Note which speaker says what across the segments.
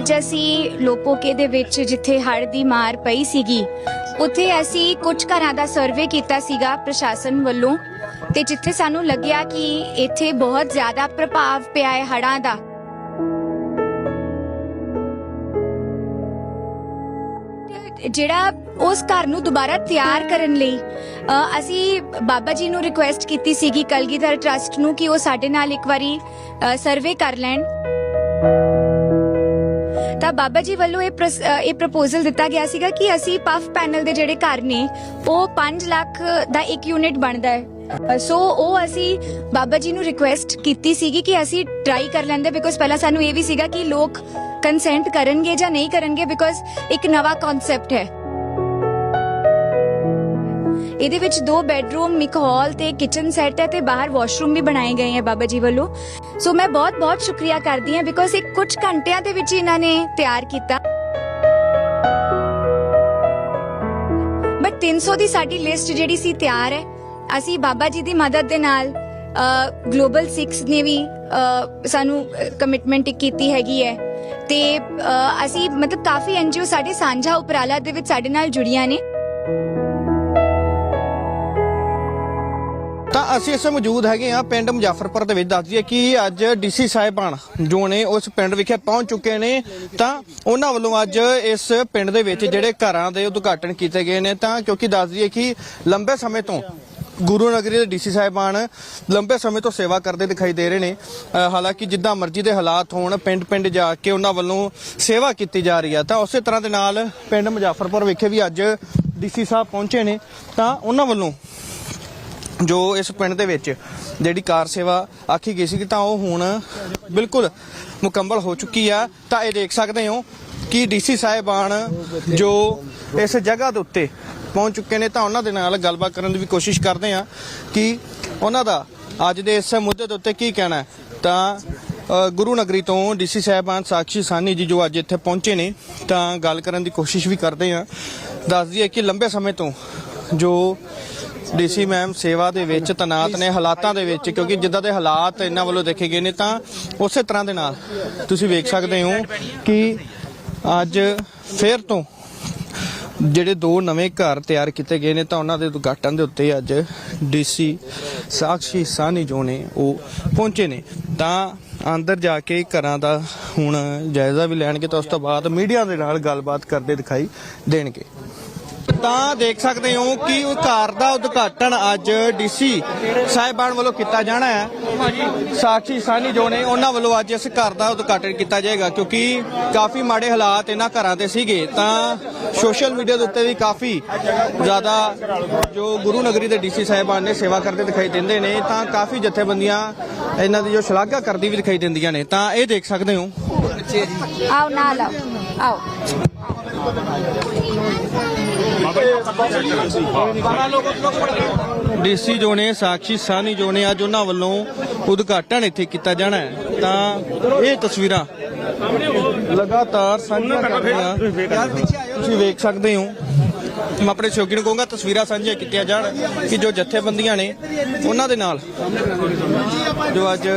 Speaker 1: ਅੱਜ ਅਸੀਂ ਲੋਪੋਕੇ ਦੇ ਵਿੱਚ ਜਿੱਥੇ ਹੜ੍ਹ ਦੀ ਮਾਰ ਪਈ ਸੀਗੀ, ਉੱਥੇ ਅਸੀਂ ਕੁਝ ਘਰਾਂ ਦਾ ਸਰਵੇ ਕੀਤਾ ਸੀਗਾ ਪ੍ਰਸ਼ਾਸਨ ਵੱਲੋਂ ਤੇ ਜਿੱਥੇ ਸਾਨੂੰ ਲੱਗਿਆ ਕਿ ਇੱਥੇ ਬਹੁਤ ਜ਼ਿਆਦਾ ਪ੍ਰਭਾਵ ਪਿਆ ਹੈ ਹੜ੍ਹਾਂ ਦਾ। ਜਿਹੜਾ ਉਸ ਘਰ ਨੂੰ ਦੁਬਾਰਾ ਤਿਆਰ ਕਰਨ ਲਈ ਅਸੀਂ ਬਾਬਾ ਜੀ ਨੂੰ ਰਿਕੁਐਸਟ ਕੀਤੀ ਸੀਗੀ ਕਲਗੀਧਰ ਟਰਸਟ ਨੂੰ ਕਿ ਉਹ ਸਾਡੇ ਨਾਲ ਇੱਕ ਵਾਰੀ ਸਰਵੇ ਕਰ ਲੈਣ। ਤਾਂ ਬਾਬਾ ਜੀ ਵੱਲੋਂ ਇਹ ਪ੍ਰਸ- ਅ, ਇਹ ਪ੍ਰਪੋਜ਼ਲ ਦਿੱਤਾ ਗਿਆ ਸੀਗਾ ਕਿ ਅਸੀਂ ਪਫ ਪੈਨਲ ਦੇ ਜਿਹੜੇ ਘਰ ਨੇ ਉਹ 5 ਲੱਖ ਦਾ ਇੱਕ ਯੂਨਿਟ ਬਣਦਾ ਹੈ। ਅ, ਸੋ ਉਹ ਅਸੀਂ ਬਾਬਾ ਜੀ ਨੂੰ ਰਿਕੁਐਸਟ ਕੀਤੀ ਸੀਗੀ ਕਿ ਅਸੀਂ ਟਰਾਈ ਕਰ ਲੈਂਦੇ ਬਿਕੋਜ਼ ਪਹਿਲਾਂ ਸਾਨੂੰ ਇਹ ਵੀ ਸੀਗਾ ਕਿ ਲੋਕ ਕੰਸੈਂਟ ਕਰਨਗੇ ਜਾਂ ਨਹੀਂ ਕਰਨਗੇ ਬਿਕੋਜ਼ ਇੱਕ ਨਵਾਂ ਕਨਸੈਪਟ ਹੈ। ਇਹਦੇ ਵਿੱਚ ਦੋ ਬੈੱਡਰੂਮ ਇੱਕ ਹਾਲ ਤੇ ਕਿਚਨ ਸੈੱਟ ਹੈ ਤੇ ਬਾਹਰ ਵਾਸ਼ਰੂਮ ਵੀ ਬਣਾਏ ਗਏ ਹੈ ਬਾਬਾ ਜੀ ਵੱਲੋਂ। ਸੋ ਮੈਂ ਬਹੁਤ ਬਹੁਤ ਸ਼ੁਕਰੀਆ ਕਰਦੀ ਹਾਂ ਬਿਕੋਜ਼ ਇੱਕ ਕੁਝ ਘੰਟਿਆਂ ਦੇ ਵਿੱਚ ਇਹਨਾਂ ਨੇ ਤਿਆਰ ਕੀਤਾ। ਬਟ 300 ਦੀ ਸਾਡੀ ਲਿਸਟ ਜਿਹੜੀ ਸੀ ਤਿਆਰ ਹੈ। ਅਸੀਂ ਬਾਬਾ ਜੀ ਦੀ ਮਦਦ ਦੇ ਨਾਲ ਗਲੋਬਲ 6 ਨੇ ਵੀ ਸਾਨੂੰ ਕਮਿਟਮੈਂਟ ਕੀਤੀ ਹੈਗੀ ਹੈ। ਤੇ ਅਸੀਂ ਮਤਲਬ ਕਾਫੀ ਐਨਜੀਓ ਸਾਡੇ ਸਾਂਝਾ ਉਪਰਾਲਾ ਦੇ ਵਿੱਚ ਸਾਡੇ ਨਾਲ ਜੁੜੀਆਂ ਨੇ।
Speaker 2: ਤਾਂ ਅਸੀਂ ਇਸ ਮੌਜੂਦ ਹੈਗੇ ਆ ਪਿੰਡ ਮੁਜ਼ਾਫਰਪੁਰ ਦੇ ਵਿੱਚ। ਦੱਸ ਦਈਏ ਕਿ ਅੱਜ ਡੀਸੀ ਸਾਹਿਬਾਨ ਜੋ ਨੇ ਉਸ ਪਿੰਡ ਵਿਖੇ ਪਹੁੰਚ ਚੁੱਕੇ ਨੇ। ਤਾਂ ਉਹਨਾਂ ਵੱਲੋਂ ਅੱਜ ਇਸ ਪਿੰਡ ਦੇ ਵਿੱਚ ਜਿਹੜੇ ਘਰਾਂ ਦੇ ਉਦਘਾਟਨ ਕੀਤੇ ਗਏ ਨੇ। ਤਾਂ ਕਿਉਂਕਿ ਦੱਸ ਦਈਏ ਕਿ ਲੰਬੇ ਸਮੇਂ ਤੋਂ ਗੁਰੂ ਨਗਰੀ ਦੇ ਡੀਸੀ ਸਾਹਿਬਾਨ ਲੰਬੇ ਸਮੇਂ ਤੋਂ ਸੇਵਾ ਕਰਦੇ ਦਿਖਾਈ ਦੇ ਰਹੇ ਨੇ। ਹਾਲਾਂਕਿ ਜਿੱਦਾਂ ਮਰਜ਼ੀ ਦੇ ਹਾਲਾਤ ਹੋਣ, ਪਿੰਡ-ਪਿੰਡ ਜਾ ਕੇ ਉਹਨਾਂ ਵੱਲੋਂ ਸੇਵਾ ਕੀਤੀ ਜਾ ਰਹੀ ਹੈ ਤਾਂ ਉਸੇ ਤਰ੍ਹਾਂ ਦੇ ਨਾਲ ਪਿੰਡ ਮੁਜ਼ਾਫਰਪੁਰ ਵਿਖੇ ਵੀ ਅੱਜ ਡੀਸੀ ਸਾਹਿਬ ਪਹੁੰਚੇ ਨੇ। ਤਾਂ ਉਹਨਾਂ ਵੱਲੋਂ ਜੋ ਇਸ ਪਿੰਡ ਦੇ ਵਿੱਚ ਜਿਹੜੀ ਕਾਰ ਸੇਵਾ ਆਖੀ ਗਈ ਸੀ ਤਾਂ ਉਹ ਹੁਣ ਬਿਲਕੁਲ ਮੁਕੰਮਲ ਹੋ ਚੁੱਕੀ ਆ। ਤਾਂ ਇਹ ਦੇਖ ਸਕਦੇ ਹੋ ਕਿ ਡੀਸੀ ਸਾਹਿਬਾਨ ਜੋ ਇਸ ਜਗ੍ਹਾ ਦੇ ਉੱਤੇ ਪਹੁੰਚ ਚੁੱਕੇ ਨੇ, ਤਾਂ ਉਹਨਾਂ ਦੇ ਨਾਲ ਗੱਲਬਾਤ ਕਰਨ ਦੀ ਵੀ ਕੋਸ਼ਿਸ਼ ਕਰਦੇ ਆ ਕਿ ਉਹਨਾਂ ਦਾ ਅੱਜ ਦੇ ਇਸ ਮੁੱਦੇ ਦੇ ਉੱਤੇ ਕੀ ਕਹਿਣਾ ਤਾਂ ਗੁਰੂ ਨਗਰੀ ਤੋਂ ਡੀਸੀ ਸਾਹਿਬਾਨ ਸਾਕਸ਼ੀ ਸਾਨੀ ਜੀ ਜੋ ਅੱਜ ਇੱਥੇ ਪਹੁੰਚੇ ਨੇ, ਤਾਂ ਗੱਲ ਕਰਨ ਦੀ ਕੋਸ਼ਿਸ਼ ਵੀ ਕਰਦੇ ਆ ਦੱਸ ਦਈਏ ਕਿ ਲੰਬੇ ਸਮੇਂ ਤੋਂ ਜੋ ਡੀਸੀ ਮੈਮ ਸੇਵਾ ਦੇ ਵਿੱਚ ਤਨਾਤ ਨੇ, ਹਾਲਾਤਾਂ ਦੇ ਵਿੱਚ, ਕਿਉਂਕਿ ਜਿੱਦਾਂ ਦੇ ਹਾਲਾਤ ਇਹਨਾਂ ਵੱਲੋਂ ਦੇਖੇ ਗਏ ਨੇ ਤਾਂ ਉਸੇ ਤਰ੍ਹਾਂ ਦੇ ਨਾਲ ਤੁਸੀਂ ਵੇਖ ਸਕਦੇ ਹੋ ਕਿ ਅੱਜ ਫੇਰ ਤੋਂ ਜਿਹੜੇ ਦੋ ਨਵੇਂ ਘਰ ਤਿਆਰ ਕੀਤੇ ਗਏ ਨੇ ਤਾਂ ਉਹਨਾਂ ਦੇ ਉਦਘਾਟਨ ਦੇ ਉੱਤੇ ਅੱਜ ਡੀਸੀ ਸਾਕਸ਼ੀ ਸਾਨੀ ਜੋ ਨੇ ਉਹ ਪਹੁੰਚੇ ਨੇ। ਤਾਂ ਅੰਦਰ ਜਾ ਕੇ ਘਰਾਂ ਦਾ ਹੁਣ ਜਾਇਜ਼ਾ ਵੀ ਲੈਣਗੇ ਤਾਂ ਉਸ ਤੋਂ ਬਾਅਦ ਮੀਡੀਆ ਦੇ ਨਾਲ ਗੱਲਬਾਤ ਕਰਦੇ ਦਿਖਾਈ ਦੇਣਗੇ। ਤਾਂ ਦੇਖ ਸਕਦੇ ਹੋ ਕਿ ਉਹ ਘਰ ਦਾ ਉਦਘਾਟਨ ਅੱਜ ਡੀਸੀ ਸਾਹਿਬਾਨ ਵੱਲੋਂ ਕੀਤਾ ਜਾਣਾ ਹੈ। ਸਾਖੀ ਸਾਨੀ ਜੋ ਨੇ, ਉਹਨਾਂ ਵੱਲੋਂ ਅੱਜ ਇਸ ਘਰ ਦਾ ਉਦਘਾਟਨ ਕੀਤਾ ਜਾਏਗਾ, ਕਿਉਂਕਿ ਕਾਫੀ ਮਾੜੇ ਹਾਲਾਤ ਇਹਨਾਂ ਘਰਾਂ ਦੇ ਸੀਗੇ। ਤਾਂ ਸੋਸ਼ਲ ਮੀਡੀਆ ਦੇ ਉੱਤੇ ਵੀ ਕਾਫੀ ਜ਼ਿਆਦਾ ਜੋ ਗੁਰੂ ਨਗਰੀ ਦੇ ਡੀਸੀ ਸਾਹਿਬਾਨ ਨੇ ਸੇਵਾ ਕਰਦੇ ਦਿਖਾਈ ਦਿੰਦੇ ਨੇ, ਤਾਂ ਕਾਫੀ ਜਥੇਬੰਦੀਆਂ ਇਹਨਾਂ ਦੀ ਜੋ ਸ਼ਲਾਘਾ ਕਰਦੀ ਵੀ ਦਿਖਾਈ ਦਿੰਦੀਆਂ ਨੇ। ਤਾਂ ਇਹ ਦੇਖ ਸਕਦੇ ਹੋ।
Speaker 1: ਆਓ, ਨਾਲ ਆਓ। ਆਓ।
Speaker 2: ਡੀਸੀ ਜੋ ਨੇ, ਸਾਕਸ਼ੀ ਸਾਨੀ ਜੋ ਨੇ, ਅੱਜ ਉਹਨਾਂ ਵੱਲੋਂ ਉਦਘਾਟਨ ਇੱਥੇ ਕੀਤਾ ਜਾਣਾ ਹੈ। ਤਾਂ ਇਹ ਤਸਵੀਰਾਂ ਲਗਾਤਾਰ ਸਾਂਝੀਆਂ ਕਰ ਰਹੀਆਂ। ਤੁਸੀਂ ਵੇਖ ਸਕਦੇ ਹੋ। ਮੈਂ ਆਪਣੇ ਸ਼ੌਕੀ ਨੂੰ ਕਹੂੰਗਾ, ਤਸਵੀਰਾਂ ਸਾਂਝੀਆਂ ਕੀਤੀਆਂ ਜਾਣ ਕਿ ਜੋ ਜਥੇਬੰਦੀਆਂ ਨੇ ਉਹਨਾਂ ਦੇ ਨਾਲ ਜੋ ਅੱਜ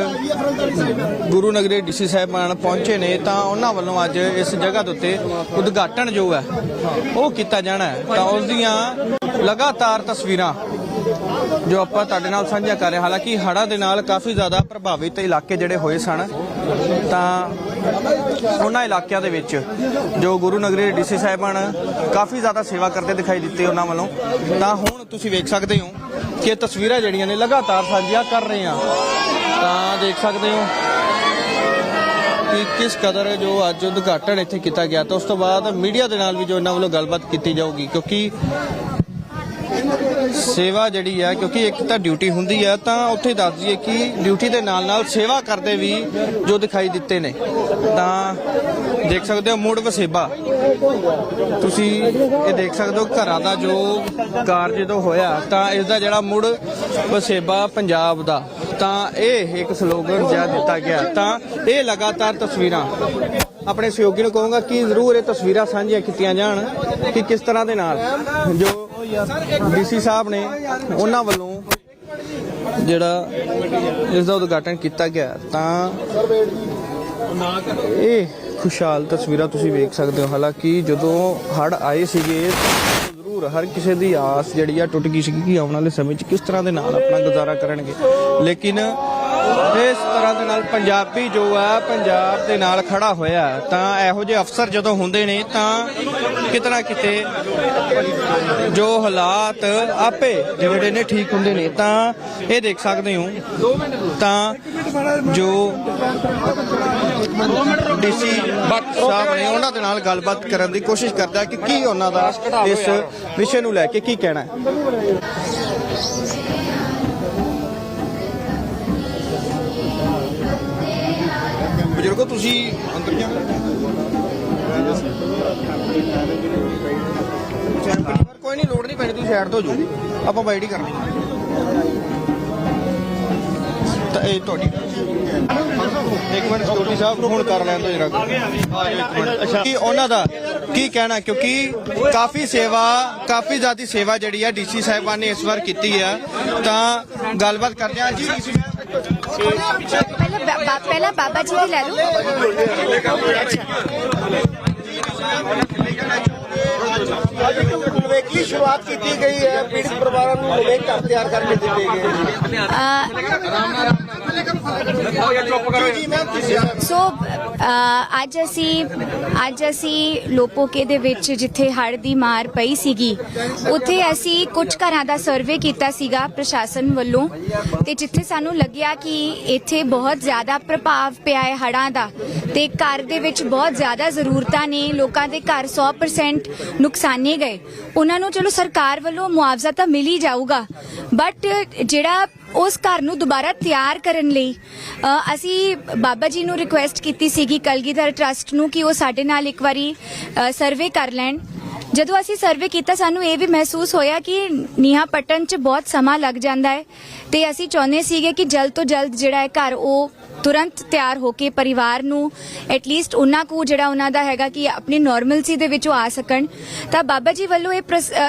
Speaker 2: ਗੁਰੂ ਨਗਰੀ ਡੀਸੀ ਸਾਹਿਬਾਨ ਪਹੁੰਚੇ ਨੇ, ਤਾਂ ਉਹਨਾਂ ਵੱਲੋਂ ਅੱਜ ਇਸ ਜਗ੍ਹਾ ਦੇ ਉੱਤੇ ਉਦਘਾਟਨ ਜੋ ਹੈ, ਉਹ ਕੀਤਾ ਜਾਣਾ ਹੈ। ਤਾਂ ਉਸ ਦੀਆਂ ਲਗਾਤਾਰ ਤਸਵੀਰਾਂ ਜੋ ਆਪਾਂ ਤੁਹਾਡੇ ਨਾਲ ਸਾਂਝਾ ਕਰ ਰਹੇ ਹਾਂ। ਹਾਲਾਂਕਿ ਹੜ੍ਹਾਂ ਦੇ ਨਾਲ ਕਾਫੀ ਜ਼ਿਆਦਾ ਪ੍ਰਭਾਵਿਤ ਇਲਾਕੇ ਜਿਹੜੇ ਹੋਏ ਸਨ, ਤਾਂ ਉਹਨਾਂ ਇਲਾਕਿਆਂ ਦੇ ਵਿੱਚ ਜੋ ਗੁਰੂ ਨਗਰੀ ਡੀਸੀ ਸਾਹਿਬਾਨ ਕਾਫੀ ਜ਼ਿਆਦਾ ਸੇਵਾ ਕਰਦੇ ਦਿਖਾਈ ਦਿੱਤੀ ਉਹਨਾਂ ਵੱਲੋਂ। ਤਾਂ ਹੁਣ ਤੁਸੀਂ ਵੇਖ ਸਕਦੇ ਹੋ ਕਿ ਤਸਵੀਰਾਂ ਜਿਹੜੀਆਂ ਨੇ ਲਗਾਤਾਰ ਸਾਂਝੀਆਂ ਕਰ ਰਹੇ ਹਾਂ। ਤਾਂ ਦੇਖ ਸਕਦੇ ਹੋ ਕਿ ਕਿਸ ਕਦਰ ਜੋ ਅੱਜ ਉਦਘਾਟਨ ਇੱਥੇ ਕੀਤਾ ਗਿਆ। ਤਾਂ ਉਸ ਤੋਂ ਬਾਅਦ ਮੀਡੀਆ ਦੇ ਨਾਲ ਵੀ ਜੋ ਇਹਨਾਂ ਵੱਲੋਂ ਗੱਲਬਾਤ ਕੀਤੀ ਜਾਊਗੀ, ਕਿਉਂਕਿ ਸੇਵਾ ਜਿਹੜੀ ਹੈ ਕਿਉਂਕਿ ਇੱਕ ਤਾਂ ਡਿਊਟੀ ਹੁੰਦੀ ਹੈ ਤਾਂ ਉੱਥੇ ਦੱਸ ਦਈਏ ਕਿ ਡਿਊਟੀ ਦੇ ਨਾਲ ਨਾਲ ਸੇਵਾ ਕਰਦੇ ਵੀ ਜੋ ਦਿਖਾਈ ਦਿੱਤੇ ਨੇ। ਤਾਂ ਦੇਖ ਸਕਦੇ ਹੋ ਮੁੜ ਵਸੇਬਾ। ਤੁਸੀਂ ਇਹ ਦੇਖ ਸਕਦੇ ਹੋ ਘਰਾਂ ਦਾ ਜੋ ਕਾਰਜ ਜਦੋਂ ਹੋਇਆ, ਤਾਂ ਇਸ ਦਾ ਜਿਹੜਾ ਮੁੜ ਵਸੇਬਾ ਪੰਜਾਬ ਦਾ, ਤਾਂ ਇਹ ਇੱਕ ਸਲੋਗਨ ਜਿਹਾ ਦਿੱਤਾ ਗਿਆ। ਤਾਂ ਇਹ ਲਗਾਤਾਰ ਤਸਵੀਰਾਂ ਆਪਣੇ ਸਹਿਯੋਗੀ ਨੂੰ ਕਹੂੰਗਾ ਕਿ ਜ਼ਰੂਰ ਇਹ ਤਸਵੀਰਾਂ ਸਾਂਝੀਆਂ ਕੀਤੀਆਂ ਜਾਣ ਕਿ ਕਿਸ ਤਰ੍ਹਾਂ ਦੇ ਨਾਲ ਜੋ ਡੀਸੀ ਸਾਹਿਬ ਨੇ ਉਹਨਾਂ ਵੱਲੋਂ ਜਿਹੜਾ ਇਸ ਦਾ ਉਦਘਾਟਨ ਕੀਤਾ ਗਿਆ, ਤਾਂ ਇਹ ਖੁਸ਼ਹਾਲ ਤਸਵੀਰਾਂ ਤੁਸੀਂ ਵੇਖ ਸਕਦੇ ਹੋ। ਹਾਲਾਂਕਿ ਜਦੋਂ ਹੜ ਆਏ ਸੀਗੇ, ਜ਼ਰੂਰ ਹਰ ਕਿਸੇ ਦੀ ਆਸ ਜਿਹੜੀ ਆ ਟੁੱਟ ਗਈ ਸੀ ਕਿ ਆਉਣ ਵਾਲੇ ਸਮੇਂ 'ਚ ਕਿਸ ਤਰ੍ਹਾਂ ਦੇ ਨਾਲ ਆਪਣਾ ਗੁਜ਼ਾਰਾ ਕਰਨਗੇ। ਲੇਕਿਨ ਇਸ ਤਰ੍ਹਾਂ ਦੇ ਨਾਲ ਪੰਜਾਬੀ ਜੋ ਆ, ਪੰਜਾਬ ਦੇ ਨਾਲ ਖੜਾ ਹੋਇਆ, ਤਾਂ ਇਹੋ ਜਿਹੇ ਅਫਸਰ ਜਦੋਂ ਹੁੰਦੇ ਨੇ, ਤਾਂ ਕਿਤਨਾ ਕਿਤੇ ਜੋ ਹਾਲਾਤ ਆਪੇ ਜਿਹੜੇ ਨੇ ਠੀਕ ਹੁੰਦੇ ਨੇ, ਤਾਂ ਇਹ ਦੇਖ ਸਕਦੇ ਹੋ। ਤਾਂ ਜੋ ਡੀਸੀ ਸਾਹਿਬ ਨੇ ਉਹਨਾਂ ਦੇ ਨਾਲ ਗੱਲਬਾਤ ਕਰਨ ਦੀ ਕੋਸ਼ਿਸ਼ ਕਰਦਾ ਕਿ ਕੀ ਉਹਨਾਂ ਦਾ ਇਸ ਵਿਸ਼ੇ ਨੂੰ ਲੈ ਕੇ ਕੀ ਕਹਿਣਾ ਹੈ। ਬਜ਼ੁਰਗੋ ਤੁਸੀਂ ਅੰਦਰ ਕਿਉਂ? ਕੋਈ ਨਹੀਂ ਲੋੜ ਨਹੀਂ ਪੈਣੀ ਤੁਸੀਂ ਸਾਈਡ ਤੋਂ ਹੋ ਜਾਓ ਆਪਾਂ ਵਾਈਟ ਹੀ ਕਰਨੀ ਤਾਂ ਇਹ ਤੁਹਾਡੀ ਇੱਕ ਮਿੰਟ ਸਕਿਉਰਟੀ ਸਾਹਿਬ ਨੂੰ ਹੁਣ ਕਰ ਲੈਣ ਦਿਓ ਜਰਾ ਕੀ ਉਹਨਾਂ ਦਾ ਕੀ ਕਹਿਣਾ ਕਿਉਂਕਿ ਕਾਫੀ ਸੇਵਾ ਕਾਫੀ ਜ਼ਿਆਦੀ ਸੇਵਾ ਜਿਹੜੀ ਆ ਡੀਸੀ ਸਾਹਿਬਾਨ ਨੇ ਇਸ ਵਾਰ ਕੀਤੀ ਆ। ਤਾਂ ਗੱਲਬਾਤ ਕਰਦੇ ਆ ਜੀ ਡੀਸੀ ਸਾਹਿਬ।
Speaker 1: ਪਹਿਲਾਂ ਬਾਬਾ ਜੀ ਦੀ ਲੈ ਲਓ।
Speaker 3: ਅੱਜ ਇੱਕ ਨਵੇਕਲੀ ਸ਼ੁਰੂਆਤ ਕੀਤੀ ਗਈ ਹੈ ਪੀੜਤ ਪਰਿਵਾਰਾਂ ਨੂੰ ਨਵੇਂ ਘਰ ਤਿਆਰ ਕਰਕੇ ਦਿੱਤੇ ਗਏ
Speaker 1: ਸੋ ਅੱਜ ਅਸੀਂ ਅੱਜ ਅਸੀਂ ਲੋਪੋਕੇ ਦੇ ਵਿੱਚ ਜਿੱਥੇ ਹੜ੍ਹ ਦੀ ਮਾਰ ਪਈ ਸੀਗੀ, ਉੱਥੇ ਅਸੀਂ ਕੁਝ ਘਰਾਂ ਦਾ ਸਰਵੇ ਕੀਤਾ ਸੀਗਾ ਪ੍ਰਸ਼ਾਸਨ ਵੱਲੋਂ ਤੇ ਜਿੱਥੇ ਸਾਨੂੰ ਲੱਗਿਆ ਕਿ ਇੱਥੇ ਬਹੁਤ ਜ਼ਿਆਦਾ ਪ੍ਰਭਾਵ ਪਿਆ ਹੈ ਹੜ੍ਹਾਂ ਦਾ ਤੇ ਘਰ ਦੇ ਵਿੱਚ ਬਹੁਤ ਜ਼ਿਆਦਾ ਜ਼ਰੂਰਤਾਂ ਨੇ, ਲੋਕਾਂ ਦੇ ਘਰ 100% ਨੁਕਸਾਨੇ ਗਏ। ਉਹਨਾਂ ਨੂੰ ਚਲੋ ਸਰਕਾਰ ਵੱਲੋਂ ਮੁਆਵਜ਼ਾ ਤਾਂ ਮਿਲ ਹੀ ਜਾਊਗਾ ਬਟ ਜਿਹੜਾ ਉਸ ਘਰ ਨੂੰ ਦੁਬਾਰਾ ਤਿਆਰ ਕਰਨ ਲਈ ਅਸੀਂ ਬਾਬਾ ਜੀ ਨੂੰ ਰਿਕੁਐਸਟ ਕੀਤੀ ਸੀਗੀ ਕਲਗੀਧਰ ਟਰਸਟ ਨੂੰ ਕਿ ਉਹ ਸਾਡੇ ਨਾਲ ਇੱਕ ਵਾਰੀ ਸਰਵੇ ਕਰ ਲੈਣ। ਜਦੋਂ ਅਸੀਂ ਸਰਵੇ ਕੀਤਾ, ਸਾਨੂੰ ਇਹ ਵੀ ਮਹਿਸੂਸ ਹੋਇਆ ਕਿ ਨੀਹਾਂ ਪੱਟਣ 'ਚ ਬਹੁਤ ਸਮਾਂ ਲੱਗ ਜਾਂਦਾ ਹੈ ਤੇ ਅਸੀਂ ਚਾਹੁੰਦੇ ਸੀਗੇ ਕਿ ਜਲਦ ਤੋਂ ਜਲਦ ਜਿਹੜਾ ਹੈ ਘਰ ਉਹ ਤੁਰੰਤ ਤਿਆਰ ਹੋ ਕੇ ਪਰਿਵਾਰ ਨੂੰ ਐਟਲੀਸਟ ਉਹਨਾਂ ਕੋ ਜਿਹੜਾ ਉਹਨਾਂ ਦਾ ਹੈਗਾ ਕਿ ਆਪਣੀ ਨਾਰਮਲਸੀ ਦੇ ਵਿੱਚੋਂ ਆ ਸਕਣ। ਤਾਂ ਬਾਬਾ ਜੀ ਵੱਲੋਂ ਇਹ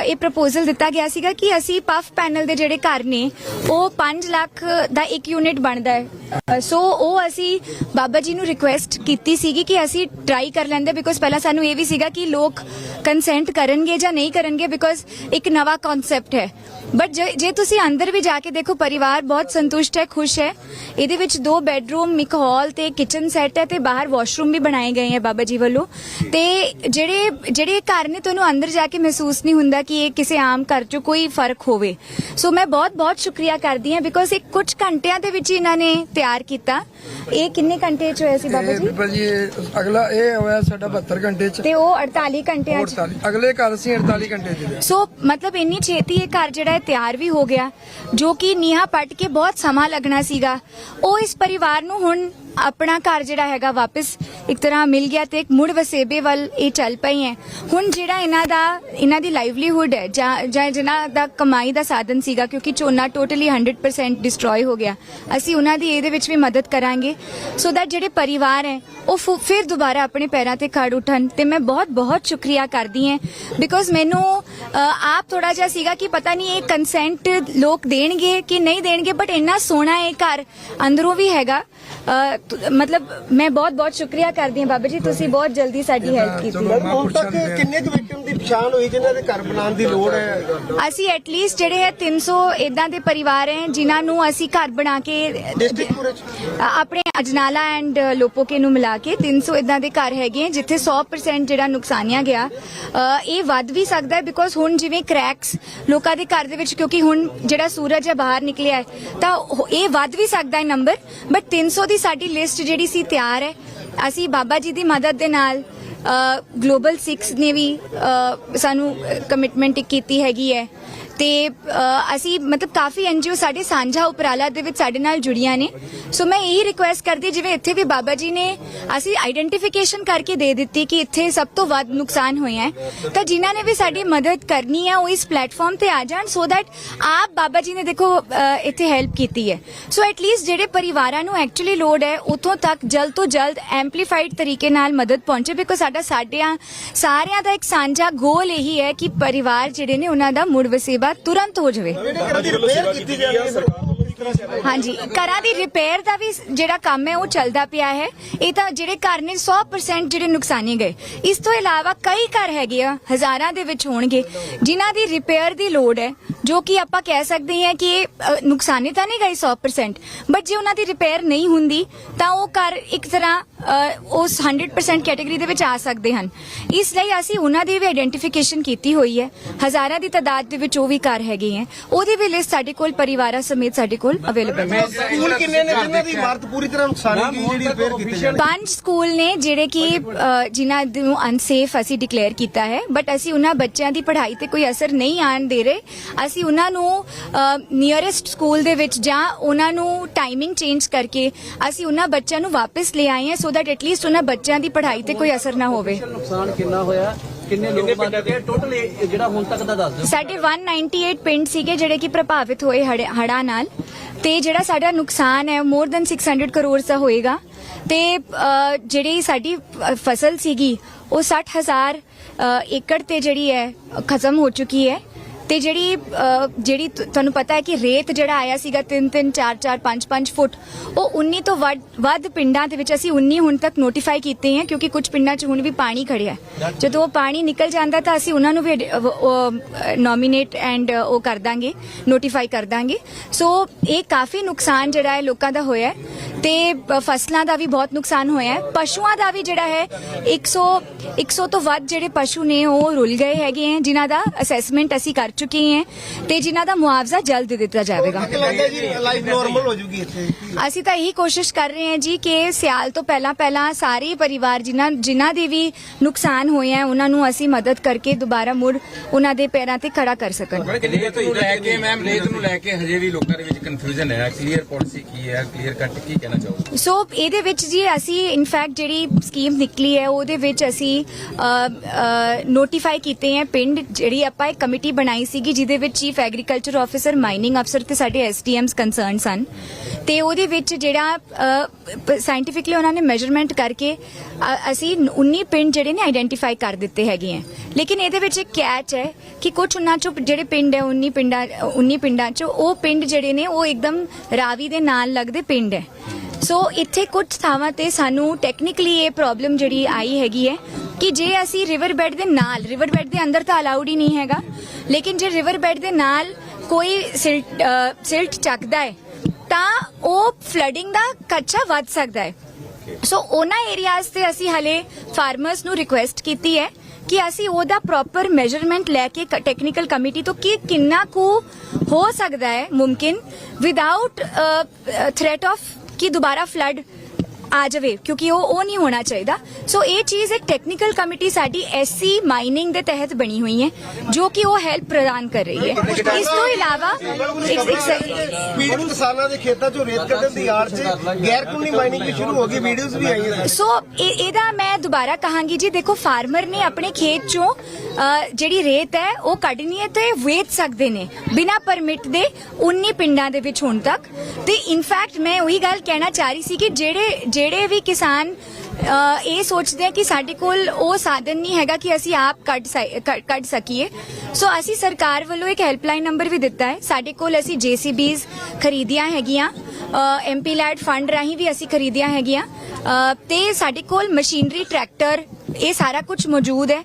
Speaker 1: ਇਹ ਪ੍ਰਪੋਜ਼ਲ ਦਿੱਤਾ ਗਿਆ ਸੀਗਾ ਕਿ ਅਸੀਂ ਪਫ ਪੈਨਲ ਦੇ ਜਿਹੜੇ ਘਰ ਨੇ, ਉਹ 5 ਲੱਖ ਦਾ ਇੱਕ ਯੂਨਿਟ ਬਣਦਾ ਹੈ। ਸੋ ਉਹ ਅਸੀਂ ਬਾਬਾ ਜੀ ਨੂੰ ਰਿਕੁਐਸਟ ਕੀਤੀ ਸੀਗੀ ਕਿ ਅਸੀਂ ਟਰਾਈ ਕਰ ਲੈਂਦੇ ਬਿਕੋਜ਼ ਪਹਿਲਾਂ ਸਾਨੂੰ ਇਹ ਵੀ ਸੀਗਾ ਕਿ ਲੋਕ ਕੰਸੈਂਟ ਕਰਨਗੇ ਜਾਂ ਨਹੀਂ ਕਰਨਗੇ ਬਿਕੋਜ਼ ਇੱਕ ਨਵਾਂ ਕਨਸੈਪਟ ਹੈ। ਬਟ ਜੇ ਤੁਸੀਂ ਅੰਦਰ ਵੀ ਜਾ ਕੇ ਦੇਖੋ ਪਰਿਵਾਰ ਬਹੁਤ ਸੰਤੁਸ਼ਟ ਹੈ ਖੁਸ਼ ਹੈ। ਇਹਦੇ ਵਿੱਚ ਦੋ ਬੈੱਡਰੂਮ ਇੱਕ ਹਾਲ ਤੇ ਕਿਚਨ ਸੈੱਟ ਹੈ ਤੇ ਬਾਹਰ ਵਾਸ਼ਰੂਮ ਵੀ ਬਣਾਏ ਗਏ ਹੈ ਬਾਬਾ ਜੀ ਵੱਲੋਂ। ਤੇ ਜਿਹੜੇ ਜਿਹੜੇ ਘਰ ਨੇ ਤੁਹਾਨੂੰ ਅੰਦਰ ਜਾ ਕੇ ਮਹਿਸੂਸ ਨਹੀਂ ਹੁੰਦਾ ਕਿ ਇਹ ਕਿਸੇ ਆਮ ਘਰ 'ਚੋਂ ਕੋਈ ਫ਼ਰਕ ਹੋਵੇ। ਸੋ ਮੈਂ ਬਹੁਤ ਬਹੁਤ ਸ਼ੁਕਰੀਆ ਕਰਦੀ ਹਾਂ ਬਿਕੋਜ਼ ਇਹ ਕੁਝ ਘੰਟਿਆਂ ਦੇ ਵਿੱਚ ਹੀ ਇਹਨਾਂ ਨੇ ਤਿਆਰ ਕੀਤਾ। ਇਹ ਕਿੰਨੇ ਘੰਟੇ 'ਚ ਹੋਇਆ ਸੀ ਬਾਬਾ ਜੀ?
Speaker 4: ਬੀਬਾ ਜੀ ਅਗਲਾ ਇਹ ਹੋਇਆ ਸਾਡਾ 72 ਘੰਟੇ ਚ।
Speaker 1: ਤੇ ਉਹ 48 ਘੰਟਿਆਂ 'ਚ।
Speaker 4: 48 ਅਗਲੇ ਘਰ ਸੀ 48 ਘੰਟੇ ਚ।
Speaker 1: ਸੋ ਮਤਲਬ ਇੰਨੀ ਛੇਤੀ ਇਹ ਘਰ ਜਿਹੜਾ ਤਿਆਰ ਵੀ ਹੋ ਗਿਆ, ਜੋ ਕਿ ਨੀਹਾਂ ਪੱਟ ਕੇ ਬਹੁਤ ਸਮਾਂ ਲੱਗਣਾ ਸੀਗਾ। ਉਹ ਇਸ ਪਰਿਵਾਰ ਨੂੰ ਹੁਣ ਆਪਣਾ ਘਰ ਜਿਹੜਾ ਹੈਗਾ ਵਾਪਸ ਇੱਕ ਤਰ੍ਹਾਂ ਮਿਲ ਗਿਆ ਤੇ ਇੱਕ ਮੁੜ ਵਸੇਬੇ ਵੱਲ ਇਹ ਚੱਲ ਪਈ ਹੈ। ਹੁਣ ਜਿਹੜਾ ਇਹਨਾਂ ਦਾ, ਇਹਨਾਂ ਦੀ ਲਾਈਵਲੀਹੁੱਡ ਹੈ ਜਾਂ ਜਾਂ ਜਿਹਨਾਂ ਦਾ ਕਮਾਈ ਦਾ ਸਾਧਨ ਸੀਗਾ, ਕਿਉਂਕਿ ਝੋਨਾ ਟੋਟਲੀ 100% ਡਿਸਟਰੋਏ ਹੋ ਗਿਆ। ਅਸੀਂ ਉਹਨਾਂ ਦੀ ਇਹਦੇ ਵਿੱਚ ਵੀ ਮਦਦ ਕਰਾਂਗੇ। ਸੋ ਦੈਟ ਜਿਹੜੇ ਪਰਿਵਾਰ ਹੈ, ਉਹ ਫੁ- ਫਿਰ ਦੁਬਾਰਾ ਆਪਣੇ ਪੈਰਾਂ ਤੇ ਖੜ ਉਠਣ ਤੇ ਮੈਂ ਬਹੁਤ ਬਹੁਤ ਸ਼ੁਕਰੀਆ ਕਰਦੀ ਹਾਂ। ਬਿਕੋਜ਼ ਮੈਨੂੰ ਆਪ ਥੋੜਾ ਜਿਹਾ ਸੀਗਾ ਕਿ ਪਤਾ ਨਹੀਂ ਇਹ ਕੰਸੈਂਟ ਲੋਕ ਦੇਣਗੇ ਕਿ ਨਹੀਂ ਦੇਣਗੇ ਬਟ ਇੰਨਾ ਸੋਹਣਾ ਇਹ ਘਰ ਅੰਦਰੋਂ ਵੀ ਹੈਗਾ। ਮਤਲਬ ਮੈਂ ਬਹੁਤ ਬਹੁਤ ਸ਼ੁਕਰੀਆ ਕਰਦੀ ਹਾਂ ਬਾਬਾ ਜੀ ਤੁਸੀਂ ਬਹੁਤ ਜਲਦੀ ਸਾਡੀ ਹੈਲਪ ਕੀਤੀ
Speaker 4: ਚਲੋ
Speaker 1: ਹੈ
Speaker 4: ਮੈਂ
Speaker 3: ਹੁਣ ਤੱਕ
Speaker 4: ਪੁੱਛਣ
Speaker 3: ਕਿੰਨੇ ਕੁ ਵਿਕਟਮ ਦੀ ਪਛਾਣ ਹੋਈ ਜਿਨ੍ਹਾਂ ਦੇ ਘਰ ਬਣਾਉਣ ਦੀ ਲੋੜ ਹੈ?
Speaker 1: ਅਸੀਂ ਐਟਲੀਸਟ ਜਿਹੜੇ ਹੈ 300 ਇਦਾਂ ਦੇ ਪਰਿਵਾਰ ਹੈ ਜਿਨ੍ਹਾਂ ਨੂੰ ਅਸੀਂ ਘਰ ਬਣਾ ਕੇ
Speaker 3: ਡਿਸਟ੍ਰਿਕਟ ਪੂਰੇ
Speaker 1: ਆਪਣੇ ਅਜਨਾਲਾ ਐਂਡ ਲੋਪੋਕੇ ਨੂੰ ਮਿਲਾ ਕੇ 300 ਇਦਾਂ ਦੇ ਘਰ ਹੈਗੇ ਜਿੱਥੇ 100% ਜਿਹੜਾ ਨੁਕਸਾਨਿਆ ਗਿਆ। ਇਹ ਵੱਧ ਵੀ ਸਕਦਾ ਹੈ ਬਿਕੋਜ਼ ਹੁਣ ਜਿਵੇਂ ਕ੍ਰੈਕਸ ਲੋਕਾਂ ਦੇ ਘਰ ਦੇ ਵਿੱਚ ਕਿਉਂਕਿ ਹੁਣ ਜਿਹੜਾ ਸੂਰਜ ਹੈ ਬਾਹਰ ਨਿਕਲਿਆ ਹੈ ਤਾਂ ਇਹ ਵੱਧ ਵੀ ਸਕਦਾ ਹੈ ਨੰਬਰ ਬਟ 300 ਦੀ ਸਾਡੀ ਲਿਸਟ ਜਿਹੜੀ ਸੀ ਤਿਆਰ ਹੈ। ਅਸੀਂ ਬਾਬਾ ਜੀ ਦੀ ਮਦਦ ਦੇ ਨਾਲ ਗਲੋਬਲ 6 ਨੇ ਵੀ ਸਾਨੂੰ ਕਮਿਟਮੈਂਟ ਕੀਤੀ ਹੈਗੀ ਹੈ। ਤੇ ਅਸੀਂ ਮਤਲਬ ਕਾਫੀ ਐਨਜੀਓ ਸਾਡੇ ਸਾਂਝਾ ਉਪਰਾਲਾ ਦੇ ਵਿੱਚ ਸਾਡੇ ਨਾਲ ਜੁੜੀਆਂ ਨੇ। ਸੋ ਮੈਂ ਇਹੀ ਰਿਕੁਐਸਟ ਕਰਦੀ ਜਿਵੇਂ ਇੱਥੇ ਵੀ ਬਾਬਾ ਜੀ ਨੇ ਅਸੀਂ ਆਈਡੈਂਟੀਫਿਕੇਸ਼ਨ ਕਰਕੇ ਦੇ ਦਿੱਤੀ ਕਿ ਇੱਥੇ ਸਭ ਤੋਂ ਵੱਧ ਨੁਕਸਾਨ ਹੋਇਆ ਹੈ। ਤਾਂ ਜਿਨ੍ਹਾਂ ਨੇ ਵੀ ਸਾਡੀ ਮਦਦ ਕਰਨੀ ਹੈ, ਉਹ ਇਸ ਪਲੇਟਫਾਰਮ ਤੇ ਆ ਜਾਣ ਸੋ that ਆਪ ਬਾਬਾ ਜੀ ਨੇ ਦੇਖੋ ਇੱਥੇ ਹੈਲਪ ਕੀਤੀ ਹੈ। ਸੋ ਐਟਲੀਸਟ ਜਿਹੜੇ ਪਰਿਵਾਰਾਂ ਨੂੰ ਐਕਚੁਅਲੀ ਲੋੜ ਹੈ, ਉਥੋਂ ਤੱਕ ਜਲਦ ਤੋਂ ਜਲਦ ਐਮਪਲੀਫਾਈਡ ਤਰੀਕੇ ਨਾਲ ਮਦਦ ਪਹੁੰਚੇ ਬਿਕੋਜ਼ ਸਾਡਾ ਸਾਡਿਆਂ, ਸਾਰਿਆਂ ਦਾ ਇੱਕ ਸਾਂਝਾ ਗੋਲ ਇਹੀ ਹੈ ਕਿ ਪਰਿਵਾਰ ਜਿਹੜੇ ਨੇ ਉਹਨਾਂ ਦਾ ਮੁੜ ਵਸੇਬਾ ਤੁਰੰਤ ਹੋ ਜਾਵੇ।
Speaker 3: ਕੀਤੀ ਜਾਂਦੀ ਹੈ
Speaker 1: ਹਾਂਜੀ ਘਰਾਂ ਦੀ ਰਿਪੇਅਰ ਦਾ ਵੀ ਜਿਹੜਾ ਕੰਮ ਹੈ ਉਹ ਚੱਲਦਾ ਪਿਆ ਹੈ। ਇਹ ਤਾਂ ਜਿਹੜੇ ਘਰ ਨੇ 100% ਜਿਹੜੇ ਨੁਕਸਾਨੇ ਗਏ। ਇਸ ਤੋਂ ਇਲਾਵਾ ਕਈ ਘਰ ਹੈਗੇ ਆ ਹਜ਼ਾਰਾਂ ਦੇ ਵਿੱਚ ਹੋਣਗੇ ਜਿਨ੍ਹਾਂ ਦੀ ਰਿਪੇਅਰ ਦੀ ਲੋੜ ਹੈ ਜੋ ਕਿ ਆਪਾਂ ਕਹਿ ਸਕਦੇ ਹਾਂ ਕਿ ਇਹ ਅ, ਨੁਕਸਾਨੇ ਤਾਂ ਨਹੀਂ ਗਏ 100% ਬਟ ਜੇ ਉਹਨਾਂ ਦੀ ਰਿਪੇਅਰ ਨਹੀਂ ਹੁੰਦੀ ਤਾਂ ਉਹ ਘਰ ਇੱਕ ਤਰ੍ਹਾਂ ਅ, ਉਸ 100% ਕੈਟਾਗਰੀ ਦੇ ਵਿੱਚ ਆ ਸਕਦੇ ਹਨ। ਇਸ ਲਈ ਅਸੀਂ ਉਹਨਾਂ ਦੀ ਵੀ ਆਇਡੈਂਟੀਫਿਕੇਸ਼ਨ ਕੀਤੀ ਹੋਈ ਹੈ। ਹਜ਼ਾਰਾਂ ਦੀ ਤਾਦਾਦ ਦੇ ਵਿੱਚ ਉਹ ਵੀ ਘਰ ਹੈਗੇ ਹੈ। ਉਹਦੀ ਵੀ ਲਿਸਟ ਸਾਡੇ ਕੋਲ ਪਰਿਵਾਰਾਂ ਸਮੇਤ ਸਾਡੇ ਕੋਲ ਅਵੇਲੇਬਲ ਹੈ
Speaker 3: ਸਕੂਲ ਕਿੰਨੇ ਨੇ ਜਿਨ੍ਹਾਂ ਦੀ ਇਮਾਰਤ ਪੂਰੀ ਤਰ੍ਹਾਂ ਨੁਕਸਾਨੀ ਗਈ ਜਿਹੜੀ ਰਿਪੇਅਰ ਕੀਤੀ ਜਾਣੀ
Speaker 1: ਪੰਜ ਸਕੂਲ ਨੇ ਜਿਹੜੇ ਕਿ ਅ, ਜਿਨ੍ਹਾਂ ਨੂੰ ਅਨਸੇਫ ਅਸੀਂ ਡਿਕਲੇਅਰ ਕੀਤਾ ਹੈ। ਬਟ ਅਸੀਂ ਉਹਨਾਂ ਬੱਚਿਆਂ ਦੀ ਪੜ੍ਹਾਈ ਤੇ ਕੋਈ ਅਸਰ ਨਹੀਂ ਆਣ ਦੇ ਰਹੇ। ਅਸੀਂ ਉਹਨਾਂ ਨੂੰ ਨੀਅਰੈਸਟ ਸਕੂਲ ਦੇ ਵਿੱਚ ਜਾਂ ਉਹਨਾਂ ਨੂੰ ਟਾਈਮਿੰਗ ਚੇਂਜ ਕਰਕੇ ਅਸੀਂ ਉਹਨਾਂ ਬੱਚਿਆਂ ਨੂੰ ਵਾਪਸ ਲੈ ਆਏ ਹਾਂ ਸੋ ਦੈਟ ਐਟਲੀਸਟ ਉਹਨਾਂ ਬੱਚਿਆਂ ਦੀ ਪੜ੍ਹਾਈ ਤੇ ਕੋਈ ਅਸਰ ਨਾ ਹੋਵੇ।
Speaker 5: ਨੁਕਸਾਨ ਕਿੰਨਾ ਹੋਇਆ? ਕਿੰਨੇ ਲੋਕ ਮਰ ਗਏ? ਟੋਟਲ ਜਿਹੜਾ ਹੁਣ ਤੱਕ ਦਾ ਦੱਸ ਦਿਓ।
Speaker 1: ਸਾਡੇ 198 ਪਿੰਡ ਸੀਗੇ ਜਿਹੜੇ ਕਿ ਪ੍ਰਭਾਵਿਤ ਹੋਏ ਹੜ੍ਹ ਨਾਲ। ਤੇ ਜਿਹੜਾ ਸਾਡਾ ਨੁਕਸਾਨ ਹੈ ਮੋਰ ਦਨ 600 ਕਰੋੜ ਦਾ ਹੋਏਗਾ। ਤੇ ਜਿਹੜੀ ਸਾਡੀ ਫਸਲ ਸੀਗੀ ਉਹ 60000 ਅ, ਏਕੜ ਤੇ ਜਿਹੜੀ ਹੈ ਖਤਮ ਹੋ ਚੁੱਕੀ ਹੈ। ਤੇ ਜਿਹੜੀ ਅ, ਜਿਹੜੀ ਤੁ- ਤੁਹਾਨੂੰ ਪਤਾ ਹੈ ਕਿ ਰੇਤ ਜਿਹੜਾ ਆਇਆ ਸੀਗਾ 3 3 4 4 5 5 ਫੁੱਟ ਉਹ 19 ਤੋਂ ਵੱਧ ਵੱਧ ਪਿੰਡਾਂ ਦੇ ਵਿੱਚ ਅਸੀਂ 19 ਹੁਣ ਤੱਕ ਨੋਟੀਫਾਈ ਕੀਤੇ हैं ਕਿਉਂਕਿ ਕੁਝ ਪਿੰਡਾਂ 'ਚ ਹੁਣ ਵੀ ਪਾਣੀ ਖੜਿਆ ਹੈ। ਜਦੋਂ ਉਹ ਪਾਣੀ ਨਿਕਲ ਜਾਂਦਾ ਤਾਂ ਅਸੀਂ ਉਹਨਾਂ ਨੂੰ ਵੀ ਨੋਮੀਨੇਟ ਐਂਡ ਉਹ ਕਰ ਦਾਂਗੇ ਨੋਟੀਫਾਈ ਕਰ ਦਾਂਗੇ ਸੋ ਇਹ ਕਾਫੀ ਨੁਕਸਾਨ ਜਿਹੜਾ ਹੈ ਲੋਕਾਂ ਦਾ ਹੋਇਆ ਹੈ ਤੇ ਅ, ਫਸਲਾਂ ਦਾ ਵੀ ਬਹੁਤ ਨੁਕਸਾਨ ਹੋਇਆ ਹੈ ਪਸ਼ੂਆਂ ਦਾ ਵੀ ਜਿਹੜਾ ਹੈ 100 100 ਤੋਂ ਵੱਧ ਜਿਹੜੇ ਪਸ਼ੂ ਨੇ ਉਹ ਰੁਲ ਗਏ ਹੈਗੇ ਹੈ ਜਿਨ੍ਹਾਂ ਦਾ ਅਸੈਸਮੈਂਟ ਅਸੀਂ ਕਰ ਚੁੱਕੇ ਹਾਂ ਤੇ ਜਿਨ੍ਹਾਂ ਦਾ ਮੁਆਵਜ਼ਾ ਜਲਦ ਦਿੱਤਾ ਜਾਵੇਗਾ।
Speaker 3: ਕਿ ਲੱਗਦਾ ਜੀ ਲਾਈਫ ਨਾਰਮਲ ਹੋ ਜੂਗੀ ਇੱਥੇ।
Speaker 1: ਅਸੀਂ ਤਾਂ ਇਹੀ ਕੋਸ਼ਿਸ਼ ਕਰ ਰਹੇ ਹਾਂ ਜੀ ਕਿ ਸਿਆਲ ਤੋਂ ਪਹਿਲਾਂ ਪਹਿਲਾਂ ਸਾਰੇ ਪਰਿਵਾਰ ਜਿਨ੍ਹਾਂ ਜਿਨ੍ਹਾਂ ਦੇ ਵੀ ਨੁਕਸਾਨ ਹੋਏ ਹੈ ਉਹਨਾਂ ਨੂੰ ਅਸੀਂ ਮਦਦ ਕਰਕੇ ਦੁਬਾਰਾ ਮੁੜ ਉਹਨਾਂ ਦੇ ਪੈਰਾਂ ਤੇ ਖੜਾ ਕਰ ਸਕਣ।
Speaker 6: ਰੇਤ ਨੂੰ ਲੈ ਕੇ ਮੈਮ ਰੇਤ ਨੂੰ ਲੈ ਕੇ ਹਜੇ ਵੀ ਲੋਕਾਂ ਦੇ ਵਿੱਚ ਕਨਫਿਊਜ਼ਨ ਹੈ। ਕਲੀਅਰ ਪਾਲਿਸੀ ਕੀ ਹੈ? ਕਲੀਅਰ ਕੱਟ ਕੀ ਕਹਿਣਾ ਚਾਹੋਗੇ?
Speaker 1: ਸੋ ਇਹਦੇ ਵਿੱਚ ਜੀ ਅਸੀਂ ਇਨਫੈਕਟ ਜਿਹੜੀ ਸਕੀਮ ਨਿਕਲੀ ਹੈ ਉਹਦੇ ਵਿੱਚ ਅਸੀਂ ਨੋਟੀਫਾਈ ਕੀਤੇ ਹੈ ਪਿੰਡ ਜਿਹੜੀ ਆਪਾਂ ਇੱਕ ਕਮੇਟੀ ਬਣਾਈ ਸੀਗੀ ਜਿਹਦੇ ਵਿੱਚ ਚੀਫ ਐਗਰੀਕਲਚਰ ਆਫੀਸਰ ਮਾਈਨਿੰਗ ਅਫਸਰ ਤੇ ਸਾਡੇ ਐਸਡੀਐਮਸ ਕੰਸਰਨ ਸਨ। ਤੇ ਉਹਦੇ ਵਿੱਚ ਜਿਹੜਾ ਸਾਇੰਟੀਫਿਕਲੀ ਉਹਨਾਂ ਨੇ ਮੈਜ਼ਰਮੈਂਟ ਕਰਕੇ ਅ, ਅਸੀਂ 19 ਪਿੰਡ ਜਿਹੜੇ ਨੇ ਆਈਡੈਂਟੀਫਾਈ ਕਰ ਦਿੱਤੇ ਹੈਗੇ ਹੈ ਲੇਕਿਨ ਇਹਦੇ ਵਿੱਚ ਇੱਕ ਕੈਚ ਹੈ ਕਿ ਕੁਝ ਉਹਨਾਂ ਚੋਂ ਜਿਹੜੇ ਪਿੰਡ ਹੈ 19 ਪਿੰਡਾਂ 19 ਪਿੰਡਾਂ ਚੋਂ ਉਹ ਪਿੰਡ ਜਿਹੜੇ ਨੇ ਉਹ ਇੱਕਦਮ ਰਾਵੀ ਦੇ ਨਾਲ ਲੱਗਦੇ ਪਿੰਡ ਹੈ। ਸੋ ਇੱਥੇ ਕੁਝ ਥਾਵਾਂ ਤੇ ਸਾਨੂੰ ਟੈਕਨੀਕਲੀ ਇਹ ਪ੍ਰੋਬਲਮ ਜਿਹੜੀ ਆਈ ਹੈਗੀ ਹੈ ਕਿ ਜੇ ਅਸੀਂ ਰਿਵਰ ਬੈੱਡ ਦੇ ਨਾਲ ਰਿਵਰ ਬੈੱਡ ਦੇ ਅੰਦਰ ਤਾਂ ਅਲਾਉਡ ਹੀ ਨਹੀਂ ਹੈਗਾ। ਲੇਕਿਨ ਜੇ ਰਿਵਰ ਬੈੱਡ ਦੇ ਨਾਲ ਕੋਈ ਸਿਲਟ ਚੱਕਦਾ ਹੈ, ਤਾਂ ਉਹ ਫਲੱਡਿੰਗ ਦਾ ਖਰਚਾ ਵੱਧ ਸਕਦਾ ਹੈ। ਸੋ ਉਹਨਾਂ ਏਰੀਆਜ਼ ਤੇ ਅਸੀਂ ਹਲੇ ਫਾਰਮਰਸ ਨੂੰ ਰਿਕੁਐਸਟ ਕੀਤੀ ਹੈ ਕਿ ਅਸੀਂ ਉਹਦਾ ਪ੍ਰੋਪਰ ਮੈਜ਼ਰਮੈਂਟ ਲੈ ਕੇ ਟੈਕਨੀਕਲ ਕਮੇਟੀ ਤੋਂ ਕਿ ਕਿੰਨਾ ਕੁ ਹੋ ਸਕਦਾ ਹੈ ਮੁਮਕਿਨ ਵਿਦਆਊਟ ਥ੍ਰੈਟ ਆਫ ਕਿ ਦੁਬਾਰਾ ਫਲੱਡ ਆ ਜਾਵੇ ਕਿਉਂਕਿ ਉਹ ਉਹ ਨਹੀਂ ਹੋਣਾ ਚਾਹੀਦਾ। ਸੋ ਇਹ ਚੀਜ਼ ਇੱਕ ਟੈਕਨੀਕਲ ਕਮੇਟੀ ਸਾਡੀ ਐਸਸੀ ਮਾਈਨਿੰਗ ਦੇ ਤਹਿਤ ਬਣੀ ਹੋਈ ਹੈ ਜੋ ਕਿ ਉਹ ਹੈਲਪ ਪ੍ਰਦਾਨ ਕਰ ਰਹੀ ਹੈ। ਇਸ ਤੋਂ ਇਲਾਵਾ
Speaker 3: ਪੀੜਤ ਕਿਸਾਨਾਂ ਦੇ ਖੇਤਾਂ ਚੋਂ ਰੇਤ ਕੱਢਣ ਦੀ ਆੜ 'ਚ ਗੈਰ ਕਾਨੂੰਨੀ ਮਾਈਨਿੰਗ ਵੀ ਸ਼ੁਰੂ ਹੋ ਗਈ ਵੀਡੀਓਜ਼ ਵੀ ਆਈਆਂ
Speaker 1: ਸੋ ਇਹ- ਇਹਦਾ ਮੈਂ ਦੁਬਾਰਾ ਕਹਾਂਗੀ ਜੀ ਦੇਖੋ ਫਾਰਮਰ ਨੇ ਆਪਣੇ ਖੇਤ ਚੋਂ ਜਿਹੜੀ ਰੇਤ ਹੈ ਉਹ ਕੱਢਣੀ ਹੈ ਤੇ ਵੇਚ ਸਕਦੇ ਨੇ ਬਿਨਾ ਪਰਮਿਟ ਦੇ 19 ਪਿੰਡਾਂ ਦੇ ਵਿੱਚ ਹੁਣ ਤੱਕ। ਤੇ ਇਨਫੈਕਟ ਮੈਂ ਉਹੀ ਗੱਲ ਕਹਿਣਾ ਚਾਹ ਰਹੀ ਸੀ ਕਿ ਜਿਹੜੇ ਜਿਹੜੇ ਵੀ ਕਿਸਾਨ ਇਹ ਸੋਚਦੇ ਆ ਕਿ ਸਾਡੇ ਕੋਲ ਉਹ ਸਾਧਨ ਨਹੀਂ ਹੈਗਾ ਕਿ ਅਸੀਂ ਆਪ ਕੱਢ ਕੱਢ- ਸਕੀਏ। ਸੋ ਅਸੀਂ ਸਰਕਾਰ ਵੱਲੋਂ ਇੱਕ ਹੈਲਪਲਾਈਨ ਨੰਬਰ ਵੀ ਦਿੱਤਾ ਹੈ। ਸਾਡੇ ਕੋਲ ਅਸੀਂ ਜੀਸੀਬੀਜ਼ ਖਰੀਦੀਆਂ ਹੈਗੀਆਂ ਐਮਪੀ ਲੈਡ ਫੰਡ ਰਾਹੀਂ ਵੀ ਅਸੀਂ ਖਰੀਦੀਆਂ ਹੈਗੀਆਂ ਤੇ ਸਾਡੇ ਕੋਲ ਮਸ਼ੀਨਰੀ, ਟਰੈਕਟਰ ਇਹ ਸਾਰਾ ਕੁਝ ਮੌਜੂਦ ਹੈ।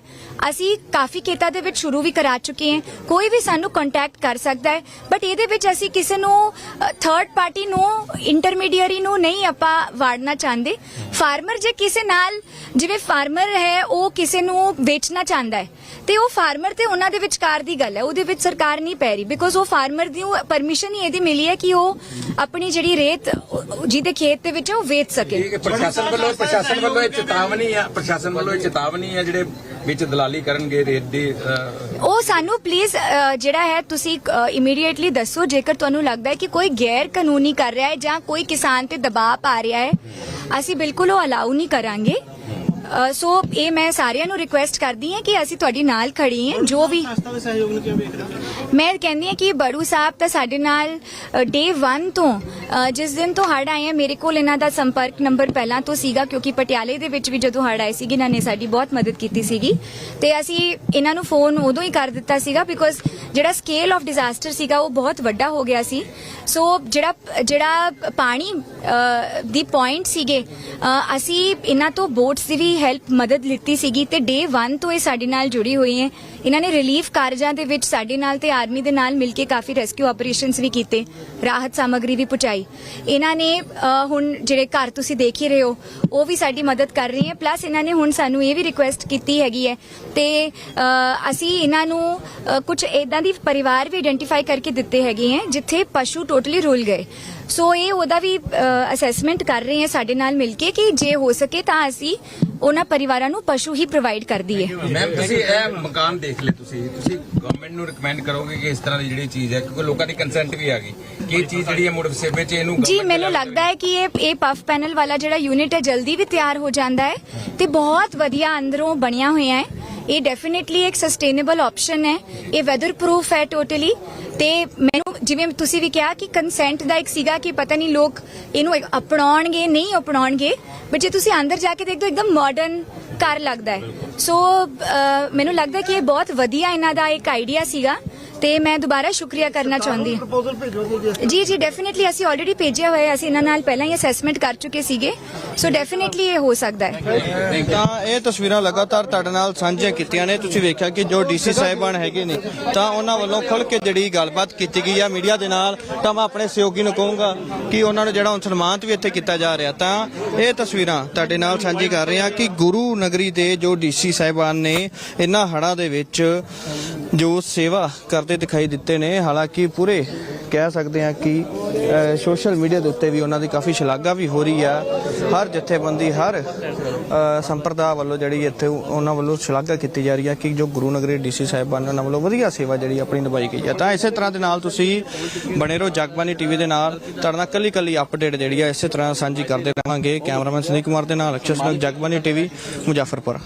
Speaker 1: ਅਸੀਂ ਕਾਫੀ ਖੇਤਾਂ ਦੇ ਵਿੱਚ ਸ਼ੁਰੂ ਵੀ ਕਰਾ ਚੁੱਕੇ ਹਾਂ। ਕੋਈ ਵੀ ਸਾਨੂੰ ਕੰਟੈਕਟ ਕਰ ਸਕਦਾ ਹੈ। ਬਟ ਇਹਦੇ ਵਿੱਚ ਅਸੀਂ ਕਿਸੇ ਨੂੰ ਥਰਡ ਪਾਰਟੀ ਨੂੰ ਇੰਟਰਮੀਡੀਅਰੀ ਨੂੰ ਨਹੀਂ ਆਪਾਂ ਵਾੜਨਾ ਚਾਹੁੰਦੇ। ਫਾਰਮਰ ਜੇ ਕਿਸੇ ਨਾਲ, ਜਿਵੇਂ ਫਾਰਮਰ ਹੈ, ਉਹ ਕਿਸੇ ਨੂੰ ਵੇਚਣਾ ਚਾਹੁੰਦਾ ਹੈ। ਤੇ ਉਹ ਫਾਰਮਰ ਤੇ ਉਹਨਾਂ ਦੇ ਵਿਚਕਾਰ ਦੀ ਗੱਲ ਹੈ। ਉਹਦੇ ਵਿੱਚ ਸਰਕਾਰ ਨਹੀਂ ਪੈ ਰਹੀ। ਬਿਕੋਜ਼ ਉਹ ਫਾਰਮਰ ਦੀ ਪਰਮਿਸ਼ਨ ਹੀ ਇਹਦੀ ਮਿਲੀ ਹੈ ਕਿ ਉਹ ਆਪਣੀ ਜਿਹੜੀ ਰੇਤ ਜਿਹਦੇ ਖੇਤ ਦੇ ਵਿੱਚ ਉਹ ਵੇਚ ਸਕੇ।
Speaker 6: ਪ੍ਰਸ਼ਾਸਨ ਵੱਲੋਂ ਪ੍ਰਸ਼ਾਸਨ ਵੱਲੋਂ ਇਹ ਚੇਤਾਵਨੀ ਆ, ਪ੍ਰਸ਼ਾਸਨ ਵੱਲੋਂ ਚੇਤਾਵਨੀ ਆ ਜਿਹੜੇ ਵਿੱਚ ਦਲਾਲੀ ਕਰਨਗੇ ਰੇਤ ਦੀ ਅਹ,
Speaker 1: ਉਹ ਸਾਨੂੰ ਪਲੀਜ਼ ਜਿਹੜਾ ਹੈ ਤੁਸੀਂ ਇਮੀਡੀਏਟਲੀ ਦੱਸੋ ਜੇਕਰ ਤੁਹਾਨੂੰ ਲੱਗਦਾ ਹੈ ਕਿ ਕੋਈ ਗੈਰ ਕਾਨੂੰਨੀ ਕਰ ਰਿਹਾ ਹੈ ਜਾਂ ਕੋਈ ਕਿਸਾਨ ਤੇ ਦਬਾਅ ਪਾ ਰਿਹਾ ਹੈ ਅਸੀਂ ਬਿਲਕੁਲ ਉਹ ਅਲਾਉ ਨਹੀਂ ਕਰਾਂਗੇ। ਸੋ ਇਹ ਮੈਂ ਸਾਰਿਆਂ ਨੂੰ ਰਿਕੁਐਸਟ ਕਰਦੀ ਹਾਂ ਕਿ ਅਸੀਂ ਤੁਹਾਡੀ ਨਾਲ ਖੜੀ ਹਾਂ, ਜੋ ਵੀ ਮੈਂ ਕਹਿੰਦੀ ਹਾਂ ਕਿ ਬੜੂ ਸਾਹਿਬ ਤਾਂ ਸਾਡੇ ਨਾਲ ਡੇ 1 ਤੋਂ ਜਿਸ ਦਿਨ ਤੋਂ ਹੜ ਆਏ ਆ, ਮੇਰੇ ਕੋਲ ਇਹਨਾਂ ਦਾ ਸੰਪਰਕ ਨੰਬਰ ਪਹਿਲਾਂ ਤੋਂ ਸੀਗਾ, ਕਿਉਂਕਿ ਪਟਿਆਲੇ ਦੇ ਵਿੱਚ ਵੀ ਜਦੋਂ ਹੜ ਆਏ ਸੀਗੇ, ਇਹਨਾਂ ਨੇ ਸਾਡੀ ਬਹੁਤ ਮਦਦ ਕੀਤੀ ਸੀਗੀ। ਤੇ ਅਸੀਂ ਇਹਨਾਂ ਨੂੰ ਫੋਨ ਉਦੋਂ ਹੀ ਕਰ ਦਿੱਤਾ ਸੀਗਾ ਬਿਕੋਜ਼ ਜਿਹੜਾ ਸਕੇਲ ਆਫ ਡਿਜ਼ਾਸਟਰ ਸੀਗਾ, ਉਹ ਬਹੁਤ ਵੱਡਾ ਹੋ ਗਿਆ ਸੀ। ਸੋ ਜਿਹੜਾ ਜਿਹੜਾ ਪਾਣੀ ਦੀ ਪੁਆਇੰਟ ਸੀਗੇ ਅਸੀਂ ਇਹਨਾਂ ਤੋਂ ਬੋਟਸ ਦੀ ਵੀ ਹੈਲਪ ਮਦਦ ਲਿੱਤੀ ਸੀਗੀ ਤੇ ਡੇ 1 ਤੋਂ ਇਹ ਸਾਡੇ ਨਾਲ ਜੁੜੀ ਹੋਈ ਹੈ। ਇਹਨਾਂ ਨੇ ਰਿਲੀਫ ਕਾਰਜਾਂ ਦੇ ਵਿੱਚ ਸਾਡੇ ਨਾਲ ਤੇ ਆਰਮੀ ਦੇ ਨਾਲ ਮਿਲ ਕੇ ਕਾਫੀ ਰੈਸਕਿਊ ਆਪਰੇਸ਼ਨਸ ਵੀ ਕੀਤੇ ਰਾਹਤ ਸਾਮਗਰੀ ਵੀ ਪਹੁੰਚਾਈ ਇਹਨਾਂ ਨੇ ਹੁਣ ਜਿਹੜੇ ਘਰ ਤੁਸੀਂ ਦੇਖ ਹੀ ਰਹੇ ਹੋ ਉਹ ਵੀ ਸਾਡੀ ਮਦਦ ਕਰ ਰਹੀ ਹੈ ਪਲੱਸ ਇਹਨਾਂ ਨੇ ਹੁਣ ਸਾਨੂੰ ਇਹ ਵੀ ਰਿਕੁਐਸਟ ਕੀਤੀ ਹੈਗੀ ਹੈ ਤੇ ਅਸੀਂ ਇਹਨਾਂ ਨੂੰ ਅ, ਕੁਝ ਇਦਾਂ ਦੀ ਪਰਿਵਾਰ ਵੀ ਆਇਡੈਂਟੀਫਾਈ ਕਰਕੇ ਦਿੱਤੇ ਹੈਗੇ ਹੈ ਜਿੱਥੇ ਪਸ਼ੂ ਟੋਟਲੀ ਰੁਲ ਗਏ। ਸੋ ਇਹ ਉਹਦਾ ਵੀ ਅਸੈਸਮੈਂਟ ਕਰ ਰਹੇ ਹਾਂ ਸਾਡੇ ਨਾਲ ਮਿਲ ਕੇ ਕਿ ਜੇ ਹੋ ਸਕੇ ਤਾਂ ਅਸੀਂ ਉਹਨਾਂ ਪਰਿਵਾਰਾਂ ਨੂੰ ਪਸ਼ੂ ਹੀ ਪ੍ਰੋਵਾਈਡ ਕਰ ਦਈਏ।
Speaker 6: ਮੈਮ ਤੁਸੀਂ ਇਹ ਮਕਾਨ ਦੇਖ ਲਿਆ ਤੁਸੀਂ। ਤੁਸੀਂ ਗਵਰਨਮੈਂਟ ਨੂੰ ਰეკਮੈਂਡ ਕਰੋਗੇ ਕਿ ਇਸ ਤਰ੍ਹਾਂ ਦੀ ਜਿਹੜੀ ਚੀਜ਼ ਹੈ ਕਿਉਂਕਿ ਲੋਕਾਂ ਦੀ ਕੰਸੈਂਟ ਵੀ ਆ ਗਈ ਕਿ ਇਹ ਚੀਜ਼ ਜਿਹੜੀ ਹੈ ਸੇਵੇ ਚ ਇਹਨੂੰ
Speaker 1: ਜੀ ਮੈਨੂੰ
Speaker 6: ਲੈ
Speaker 1: ਲੱਗਦਾ ਹੈ ਕਿ ਇਹ ਇਹ ਪਫ ਪੈਨਲ ਵਾਲਾ ਜਿਹੜਾ ਯੂਨਿਟ ਹੈ ਜਲਦੀ ਵੀ ਤਿਆਰ ਹੋ ਜਾਂਦਾ ਹੈ ਤੇ ਬਹੁਤ ਵਧੀਆ ਅੰਦਰੋਂ ਬਣਿਆ ਹੋਇਆ ਹੈ। ਇਹ ਡੈਫੀਨਿਟਲੀ ਇੱਕ ਸਸਟੇਨੇਬਲ ਆਪਸ਼ਨ ਹੈ। ਇਹ ਵੈਦਰ ਪ੍ਰੂਫ ਹੈ ਟੋਟਲੀ ਤੇ ਮੈਨੂੰ ਜਿਵੇਂ ਤੁਸੀਂ ਵੀ ਕਿਹਾ ਕਿ ਕੰਸੈਂਟ ਦਾ ਇੱਕ ਸੀਗਾ ਕਿ ਪਤਾ ਨਹੀਂ ਲੋਕ ਇਹਨੂੰ ਅਪਣਾਉਣਗੇ, ਨਹੀਂ ਅਪਣਾਉਣਗੇ ਬਟ ਜੇ ਤੁਸੀਂ ਅੰਦਰ ਜਾ ਕੇ ਦੇਖਦੇ ਹੋ, ਇੱਕਦਮ ਮਾਡਰਨ ਘਰ ਲੱਗਦਾ ਹੈ। ਸੋ ਮੈਨੂੰ ਲੱਗਦਾ ਕਿ ਇਹ ਬਹੁਤ ਵਧੀਆ ਇਹਨਾਂ ਦਾ ਇੱਕ ਆਈਡੀਆ ਸੀਗਾ। ਤੇ ਮੈਂ ਦੁਬਾਰਾ ਸ਼ੁਕਰੀਆ ਕਰਨਾ ਚਾਹੁੰਦੀ ਹਾਂ।
Speaker 3: ਪ੍ਰਪੋਜ਼ਲ ਭੇਜੋਗੇ
Speaker 1: ਜੀ ਜੀ। ਡੈਫੀਨਿਟਲੀ ਅਸੀਂ ਆਲਰੇਡੀ ਭੇਜਿਆ ਹੋਇਆ ਹੈ ਅਸੀਂ ਇਹਨਾਂ ਨਾਲ ਪਹਿਲਾਂ ਹੀ ਅਸੈਸਮੈਂਟ ਕਰ ਚੁੱਕੇ ਸੀਗੇ। ਸੋ ਡੈਫੀਨਿਟਲੀ ਇਹ ਹੋ ਸਕਦਾ ਹੈ।
Speaker 2: ਤਾਂ ਇਹ ਤਸਵੀਰਾਂ ਲਗਾਤਾਰ ਤੁਹਾਡੇ ਨਾਲ ਸਾਂਝੀਆਂ ਕੀਤੀਆਂ ਨੇ। ਤੁਸੀਂ ਵੇਖਿਆ ਕਿ ਜੋ ਡੀਸੀ ਸਾਹਿਬਾਨ ਹੈਗੇ ਨੇ ਤਾਂ ਉਹਨਾਂ ਵੱਲੋਂ ਖੁੱਲ ਕੇ ਜਿਹੜੀ ਗੱਲਬਾਤ ਕੀਤੀ ਗਈ ਆ ਮੀਡੀਆ ਦੇ ਨਾਲ। ਤਾਂ ਮੈਂ ਆਪਣੇ ਸਹਿਯੋਗੀ ਨੂੰ ਕਹੂੰਗਾ ਕਿ ਉਹਨਾਂ ਨੂੰ ਜਿਹੜਾ ਹੁਣ ਸਨਮਾਨਿਤ ਵੀ ਇੱਥੇ ਕੀਤਾ ਜਾ ਰਿਹਾ ਤਾਂ ਇਹ ਤਸਵੀਰਾਂ ਤੁਹਾਡੇ ਨਾਲ ਸਾਂਝੀ ਕਰ ਰਹੇ ਹਾਂ ਕਿ ਗੁਰੂ ਨਗਰੀ ਦੇ ਜੋ ਡੀਸੀ ਸਾਹਿਬਾਨ ਨੇ ਇਹਨਾਂ ਹੜ੍ਹਾਂ ਦੇ ਵਿੱਚ ਜੋ ਸੇਵਾ ਕਰਦੇ ਦਿਖਾਈ ਦਿੱਤੇ ਨੇ, ਹਾਲਾਂਕਿ ਪੂਰੇ ਕਹਿ ਸਕਦੇ ਹਾਂ ਕਿ ਸੋਸ਼ਲ ਮੀਡੀਆ ਦੇ ਉੱਤੇ ਵੀ ਉਹਨਾਂ ਦੀ ਕਾਫੀ ਸ਼ਲਾਘਾ ਵੀ ਹੋ ਰਹੀ ਆ। ਹਰ ਜਥੇਬੰਦੀ, ਹਰ ਸੰਪਰਦਾ ਵੱਲੋਂ ਜਿਹੜੀ ਇੱਥੇ ਉਹਨਾਂ ਵੱਲੋਂ ਸ਼ਲਾਘਾ ਕੀਤੀ ਜਾ ਰਹੀ ਹੈ ਕਿ ਜੋ ਗੁਰੂ ਨਗਰੀ ਡੀਸੀ ਸਾਹਿਬਾਨ ਉਹਨਾਂ ਵੱਲੋਂ ਵਧੀਆ ਸੇਵਾ ਜਿਹੜੀ ਆਪਣੀ ਨਿਭਾਈ ਗਈ ਹੈ ਤਾਂ ਇਸੇ ਤਰ੍ਹਾਂ ਦੇ ਨਾਲ ਤੁਸੀਂ ਬਣੇ ਰਹੋ ਜਗਬਾਨੀ ਟੀਵੀ ਦੇ ਨਾਲ। ਤੁਹਾਡੇ ਨਾਲ ਕੱਲੀ ਕੱਲੀ ਅਪਡੇਟ ਜਿਹੜੀ ਆ, ਇਸੇ ਤਰ੍ਹਾਂ ਸਾਂਝੀ ਕਰਦੇ ਰਹਾਂਗੇ। ਕੈਮਰਾਮੈਨ ਸੁਨੀਲ ਕੁਮਾਰ ਦੇ ਨਾਲ, ਅਕਸ਼ਰ ਸਿੰਘ ਜਗਬਾਨੀ ਟੀਵੀ, ਮੁਜ਼ਾਫਰਪੁਰ।